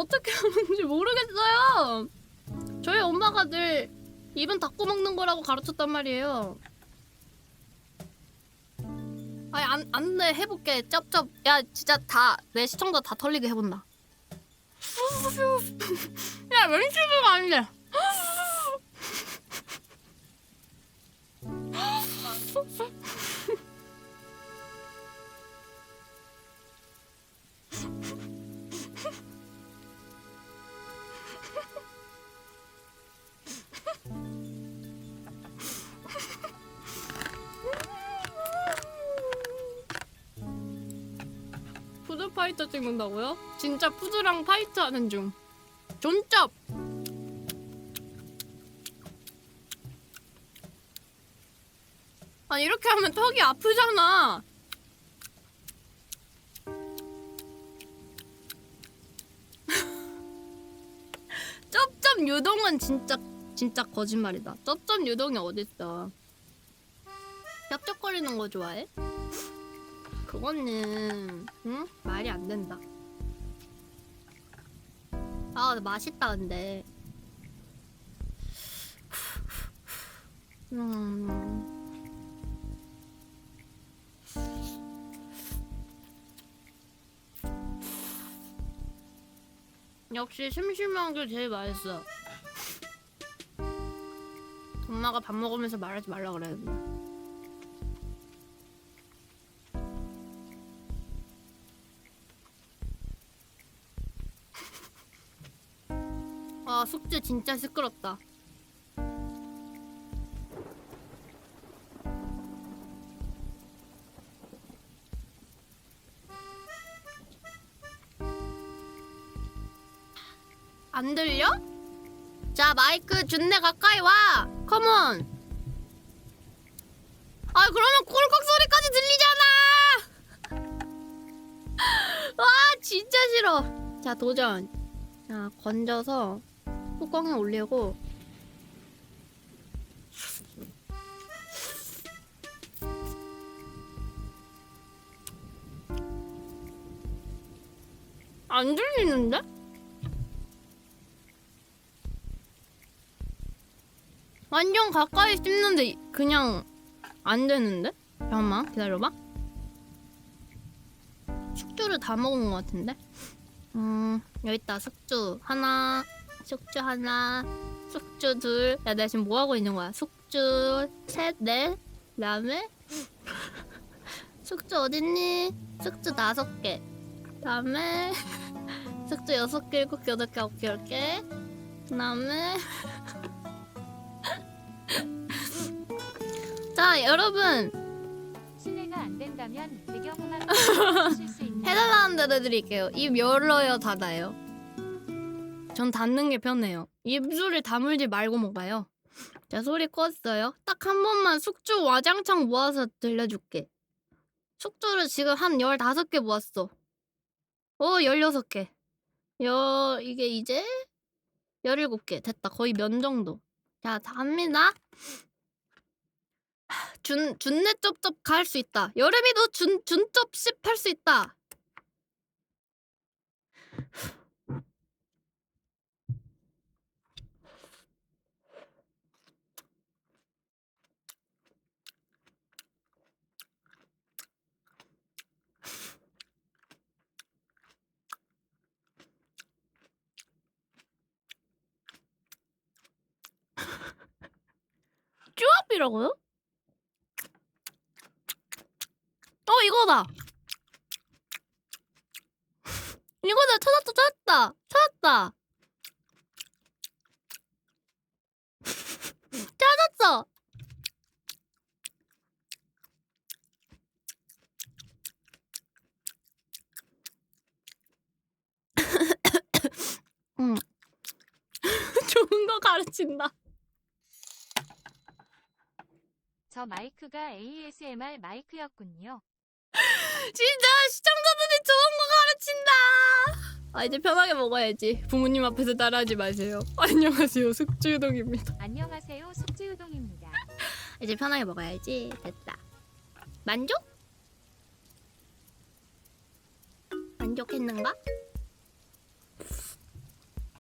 어떻게 하는지 모르겠어요. 저희 엄마가 늘 입은 닫고 먹는 거라고 가르쳤단 말이에요. 아니 안 안돼 해볼게 쩝쩝 야 진짜 다 내 시청자 다 털리게 해본다. 야 왼쪽이가 아닌 파이터 찍는다고요? 진짜 푸드랑 파이트 하는 중. 존쩝. 아 이렇게 하면 턱이 아프잖아. 쩝쩝 유동은 진짜 진짜 거짓말이다. 쩝쩝 유동이 어딨어? 쩝쩝거리는 거 좋아해? 그거는 응? 말이 안 된다. 아 맛있다 근데. 음. 역시 심심한 게 제일 맛있어. 엄마가 밥 먹으면서 말하지 말라 그랬는데. 아 숙제 진짜 시끄럽다. 안 들려? 자 마이크 준내 가까이 와. 컴온. 아 그러면 꿀꺽 소리까지 들리잖아. 와 진짜 싫어. 자 도전. 자 건져서 뚜껑에 올리고 안 들리는데? 완전 가까이 씹는데 그냥 안 되는데? 잠깐만 기다려봐 숙주를 다 먹은 것 같은데? 음 여기 있다 숙주 하나 숙주 하나 숙주 둘야 내가 지금 뭐 하고 있는 거야 숙주 셋 넷 그다음에 숙주 어딨니 숙주 다섯 개 그다음에 숙주 여섯 개 일곱 개 여덟 개 아홉 개 열 개 그다음에 자 여러분 실례가 안 된다면 배경음악 주실 수 있나요? 해달라는 대로 해드릴게요. 입 열어요, 닫아요. 전 닫는 게 편해요. 입술을 다물지 말고 먹어요. 자, 소리 껐어요. 딱 한 번만 숙주 와장창 모아서 들려줄게. 숙주를 지금 한 15개 모았어. 어, 16개. 여, 이게 이제 17개. 됐다. 거의 면 정도. 자, 다 합니다. 준, 준내 쩝쩝 갈 수 있다. 여름이도 준, 준쩝십 할수 있다. 쭈압이라고요? 어 이거다. 이거다 찾았다 찾았다 찾았다. 찾았어. 음. 좋은 거 가르친다. 저 마이크가 ASMR 마이크였군요. 진짜 시청자들이 좋은 거 가르친다. 아 이제 편하게 먹어야지. 부모님 앞에서 따라하지 마세요. 안녕하세요 숙주유동입니다. 안녕하세요, 숙지우동입니다. 이제 편하게 먹어야지. 됐다. 만족? 만족했는가?